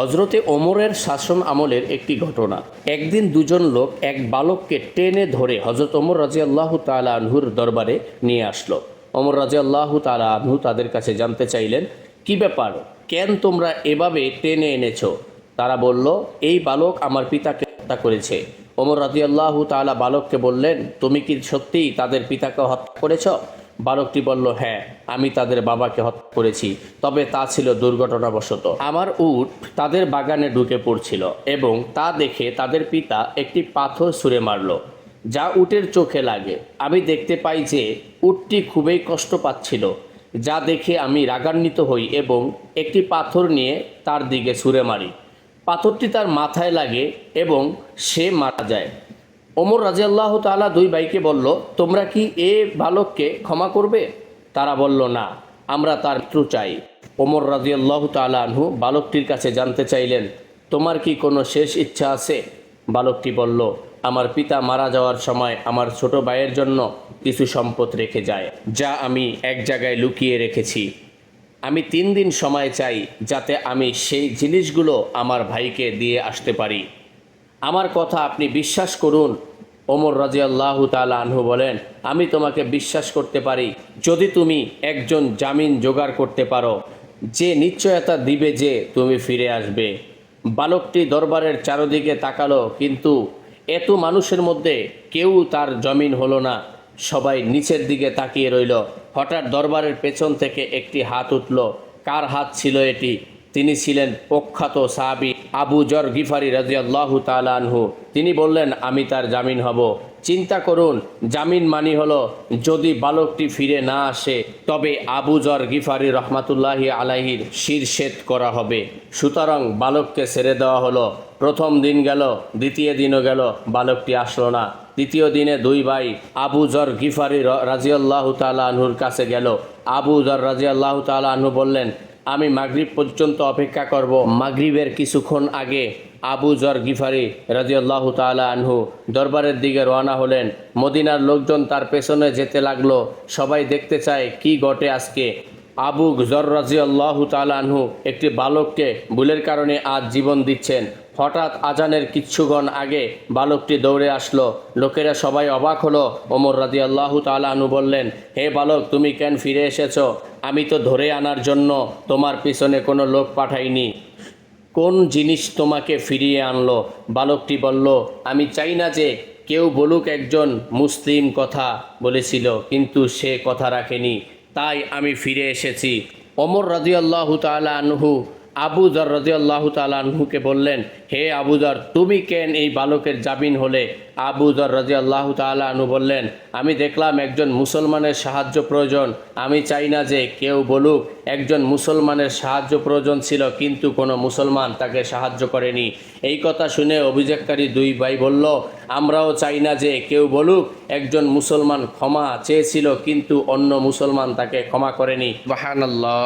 হজরতে ওমরের শাসন আমলের একটি ঘটনা। একদিন দুজন লোক এক বালককে টেনে ধরে হজরত ওমর রাজি আল্লাহ তালা আনহুর দরবারে নিয়ে আসলো। ওমর রাজি আল্লাহ তালা আনহু তাদের কাছে জানতে চাইলেন, কি ব্যাপার? কেন তোমরা এভাবে টেনে এনেছ? তারা বলল, এই বালক আমার পিতাকে হত্যা করেছে। ওমর রাজি আল্লাহ তালা বালককে বললেন, তুমি কি সত্যিই তাদের পিতাকে হত্যা করেছ? বালকটি বলল হ্যাঁ আমি তাদের বাবাকে হত্যা করেছি, তবে তা ছিল দুর্ঘটনাবশত। আমার উট তাদের বাগানে ঢুকে পড়ছিল এবং তা দেখে তাদের পিতা একটি পাথর ছুঁড়ে মারল, যা উটের চোখে লাগে। আমি দেখতে পাই যে উটটি খুবই কষ্ট পাচ্ছিল, যা দেখে আমি রাগান্বিত হই এবং একটি পাথর নিয়ে তার দিকে ছুঁড়ে মারি। পাথরটি তার মাথায় লাগে এবং সে মারা যায়। ওমর রাজিয়াল্লাহ তাআলা দুই ভাইকে বলল, তোমরা কি এ বালককে ক্ষমা করবে? তারা বলল, না, আমরা তার মৃত্যু চাই। ওমর রাজিয়াল্লাহ তাআলা আনহু বালকটির কাছে জানতে চাইলেন, তোমার কি কোনো শেষ ইচ্ছা আছে? বালকটি বলল, আমার পিতা মারা যাওয়ার সময় আমার ছোট ভাইয়ের জন্য কিছু সম্পদ রেখে যায়, যা আমি এক জায়গায় লুকিয়ে রেখেছি। আমি তিন দিন সময় চাই যাতে আমি সেই জিনিসগুলো আমার ভাইকে দিয়ে আসতে পারি। আমার কথা আপনি বিশ্বাস করুন, ওমর রাজিয়াল্লাহ তালা আনহু বলেন, আমি তোমাকে বিশ্বাস করতে পারি যদি তুমি একজন জামিন জোগাড় করতে পারো। যে নিশ্চয়তা দিবে যে তুমি ফিরে আসবে। বালকটি দরবারের চারদিকে তাকালো, কিন্তু এত মানুষের মধ্যে কেউ তার জমিন হলো না। সবাই নিচের দিকে তাকিয়ে রইল। হঠাৎ দরবারের পেছন থেকে একটি হাত উঠল। কার হাত ছিল এটি? তিনি ছিলেন প্রখ্যাত সাহাবি আবু জর গিফারি রাজিয়াল্লাহু তাআলা আনহু, তিনি বললেন, আমি তার জামিন হব। চিন্তা করুন, জামিন মানি হলো, যদি বালকটি ফিরে না আসে, তবে আবু জর গিফারি রহমাতুল্লাহি আলাহির শিরশেদ করা হবে। সুতরাং বালককে ছেড়ে দেওয়া হলো। প্রথম দিন গেল, দ্বিতীয় দিনও গেল, বালকটি আসলো না। তৃতীয় দিনে দুই ভাই আবু জর গিফারি রাজিয়াল্লাহ তালা আনহুর কাছে গেল। আবু জর রাজিয়াল্লাহ তালা আনহু বললেন আমি মাগরিব পর্যন্ত অপেক্ষা করব। মাগরিবের কিছুক্ষণ আগে আবু জর গিফারি রাজিউল্লাহ তালা আনহু দরবারের দিকে রওনা হলেন। মদিনার লোকজন তার পেছনে যেতে লাগল। সবাই দেখতে চায়, কি ঘটে আজকে? আবু জর রাজিউল্লাহ তালা আনহু একটি বালককে ভুলের কারণে আজ জীবন দিচ্ছেন। হঠাৎ আজানের কিচ্ছুগণ আগে বালকটি দৌড়ে আসলো। লোকেরা সবাই অবাক হলো। ওমর রাজি আল্লাহ তালানু বললেন, হে বালক, তুমি কেন ফিরে এসেছ? আমি তো ধরে আনার জন্য তোমার পিছনে কোনো লোক পাঠাইনি। কোন জিনিস তোমাকে ফিরিয়ে আনলো? বালকটি বলল, আমি চাই না যে কেউ বলুক একজন মুসলিম কথা বলেছিল, কিন্তু সে কথা রাখেনি। তাই আমি ফিরে এসেছি। ওমর রাজিয়াল্লাহ তালা আনহু আবু দর রাজিয়াল্লাহ তালা আনহুকে বললেন, হে আবু দর তুমি কেন এই বালকের জামিন হলে? আবু দর রাজিয়াল্লাহ তালা আনহু বললেন, আমি দেখলাম একজন মুসলমানের সাহায্য প্রয়োজন। আমি চাই না যে কেউ বলুক, একজন মুসলমানের সাহায্য প্রয়োজন ছিল, কিন্তু কোনো মুসলমান তাকে সাহায্য করেনি। এই কথা শুনে অভিযোগকারী দুই ভাই বলল, আমরাও চাই না যে কেউ বলুক, একজন মুসলমান ক্ষমা চেয়েছিল, কিন্তু অন্য মুসলমান তাকে ক্ষমা করেনি। বাহানাল্লাহ